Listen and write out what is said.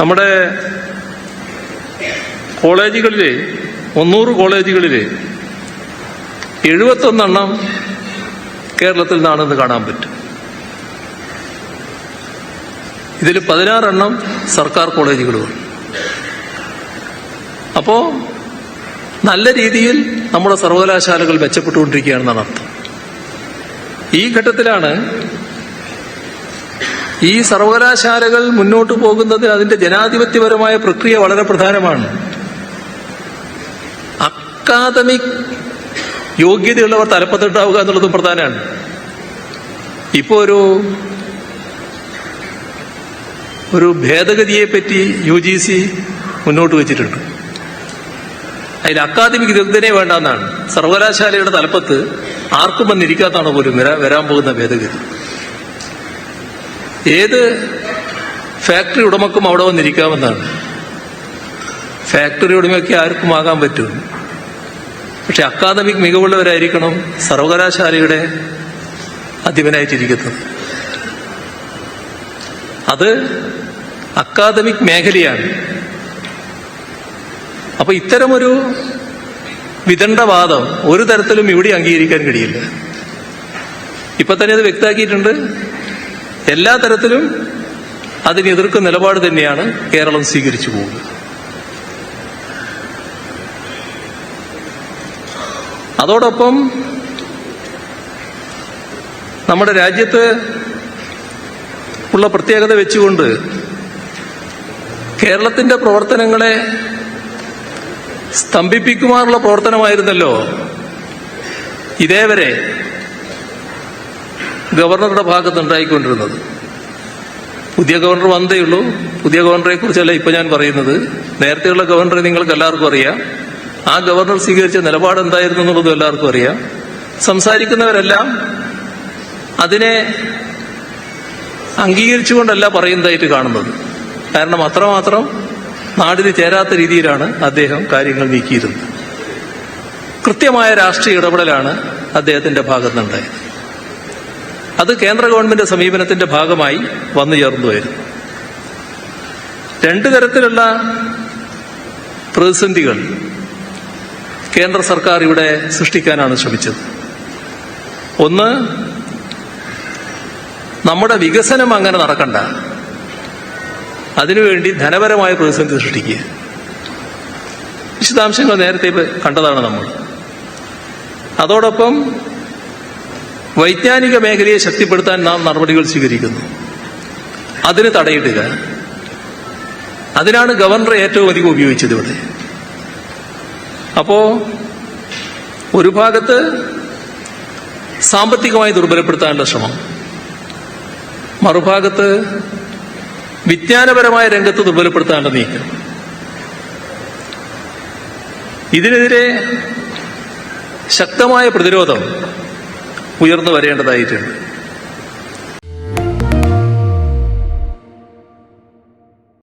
നമ്മുടെ കോളേജുകളിലെ മുന്നൂറ് കോളേജുകളിലെ എഴുപത്തൊന്നെണ്ണം കേരളത്തിൽ നിന്നാണെന്ന് കാണാൻ പറ്റും. ഇതിൽ പതിനാറെണ്ണം സർക്കാർ കോളേജുകളുമാണ്. അപ്പോൾ നല്ല രീതിയിൽ നമ്മുടെ സർവകലാശാലകൾ മെച്ചപ്പെട്ടുകൊണ്ടിരിക്കുകയാണെന്നാണ് അർത്ഥം. ഈ ഘട്ടത്തിലാണ് ഈ സർവകലാശാലകൾ മുന്നോട്ട് പോകുന്നത് അതിന്റെ ജനാധിപത്യപരമായ പ്രക്രിയ വളരെ പ്രധാനമാണ്. അക്കാദമിക് യോഗ്യതയുള്ളവർ തലപ്പത്തിട്ടാവുക എന്നുള്ളതും പ്രധാനമാണ്. ഇപ്പോ ഒരു ഒരു ഭേദഗതിയെ പറ്റി യു ജി സി മുന്നോട്ട് വെച്ചിട്ടുണ്ട്. അതിൽ അക്കാദമിക് യോഗ്യതയെ വേണ്ടെന്നാണ്. സർവകലാശാലയുടെ തലപ്പത്ത് ആർക്കും വന്നിരിക്കാത്താണ് പോലും വരാൻ പോകുന്ന ഭേദഗതി. ഏത് ഫാക്ടറി ഉടമക്കും അവിടെ വന്നിരിക്കാമെന്നാണ് ഫാക്ടറി ഉടമയൊക്കെ ആർക്കും ആകാൻ പറ്റും. പക്ഷെ അക്കാദമിക് മികവുള്ളവരായിരിക്കണം സർവകലാശാലയുടെ അധിപനായിട്ടിരിക്കുന്നത്. അത് അക്കാദമിക് മേഖലയാണ്. അപ്പൊ ഇത്തരമൊരു വിദണ്ഡവാദം ഒരു തരത്തിലും ഇവിടെ അംഗീകരിക്കാൻ കഴിയില്ല. ഇപ്പൊ തന്നെ അത് വ്യക്തമാക്കിയിട്ടുണ്ട്. എല്ലാ തരത്തിലും അതിനെതിർക്കുന്ന നിലപാട് തന്നെയാണ് കേരളം സ്വീകരിച്ചു പോകുന്നത്. അതോടൊപ്പം നമ്മുടെ രാജ്യത്ത് ഉള്ള പ്രത്യേകത വെച്ചുകൊണ്ട് കേരളത്തിന്റെ പ്രവർത്തനങ്ങളെ സ്തംഭിപ്പിക്കുവാനുള്ള പ്രവർത്തനമായിരുന്നല്ലോ ഇതേവരെ ഗവർണറുടെ ഭാഗത്ത് ഉണ്ടായിക്കൊണ്ടിരുന്നത് പുതിയ ഗവർണർ വന്നേയുള്ളൂ പുതിയ ഗവർണറെ കുറിച്ചല്ല ഇപ്പൊ ഞാൻ പറയുന്നത്. നേരത്തെയുള്ള ഗവർണറെ നിങ്ങൾക്ക് എല്ലാവർക്കും അറിയാം. ആ ഗവർണർ സ്വീകരിച്ച നിലപാട് എന്തായിരുന്നു എന്നുള്ളതും എല്ലാവർക്കും അറിയാം. സംസാരിക്കുന്നവരെല്ലാം അതിനെ അംഗീകരിച്ചുകൊണ്ടല്ല പറയുന്നതായിട്ട് കാണുന്നത്. കാരണം അത്രമാത്രം നാടിന് ചേരാത്ത രീതിയിലാണ് അദ്ദേഹം കാര്യങ്ങൾ നീക്കിയിരുന്നത്. കൃത്യമായ രാഷ്ട്രീയ ഇടപെടലാണ് അദ്ദേഹത്തിന്റെ ഭാഗത്തുനിന്നുണ്ടായത്. അത് കേന്ദ്ര ഗവൺമെന്റ് സമീപനത്തിന്റെ ഭാഗമായി വന്നു ചേർന്നു വരും രണ്ടു തരത്തിലുള്ള പ്രതിസന്ധികൾ കേന്ദ്ര സർക്കാർ ഇവിടെ സൃഷ്ടിക്കാനാണ് ശ്രമിച്ചത്. ഒന്ന് നമ്മുടെ വികസനം അങ്ങനെ നടക്കണ്ട. അതിനുവേണ്ടി ധനപരമായ പ്രതിസന്ധി സൃഷ്ടിക്കുക. വിശദാംശങ്ങൾ നേരത്തെ കണ്ടതാണ് നമ്മൾ. അതോടൊപ്പം വൈജ്ഞാനിക മേഖലയെ ശക്തിപ്പെടുത്താൻ നാം നടപടികൾ സ്വീകരിക്കുന്നു. അതിന് തടയിടുക. അതിനാണ് ഗവർണർ ഏറ്റവും അധികം ഉപയോഗിച്ചത് ഇവിടെ. അപ്പോ ഒരു ഭാഗത്ത് സാമ്പത്തികമായി ദുർബലപ്പെടുത്താനുള്ള ശ്രമം. മറുഭാഗത്ത് വിജ്ഞാനപരമായ രംഗത്ത് ദുർബലപ്പെടുത്താനുള്ള നീക്കം. ഇതിനെതിരെ ശക്തമായ പ്രതിരോധം ഉയർന്നു വരേണ്ടതായിട്ടുണ്ട്.